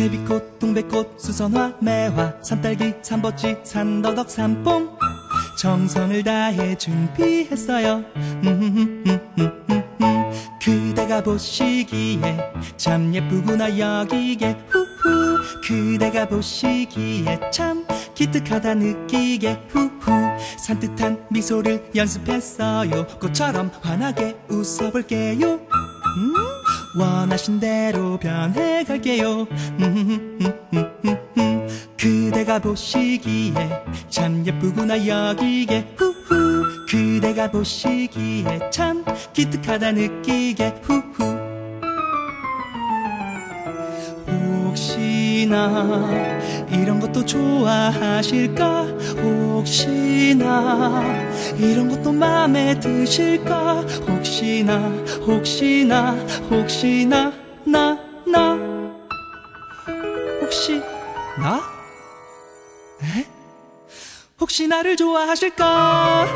제비꽃, 동백꽃, 수선화, 매화, 산딸기, 산버찌, 산더덕, 산뽕. 정성을 다해 준비했어요. 그대가 보시기에 참 예쁘구나 여기게 후후. 그대가 보시기에 참 기특하다 느끼게. 후후. 산뜻한 미소를 연습했어요. 꽃처럼 환하게 웃어볼게요. 음, 원하신 대로 변해갈게요. 그대가 보시기에 참 예쁘구나 여기게. 후후. 그대가 보시기에 참 기특하다 느끼게. 후후. 혹시나 이런 것도 좋아하실까? 혹시 혹시나 이런 것도 마음에 드실까 혹시나 혹시나 혹시나 나 나 혹시 나? 에? 혹시 나를 좋아하실까?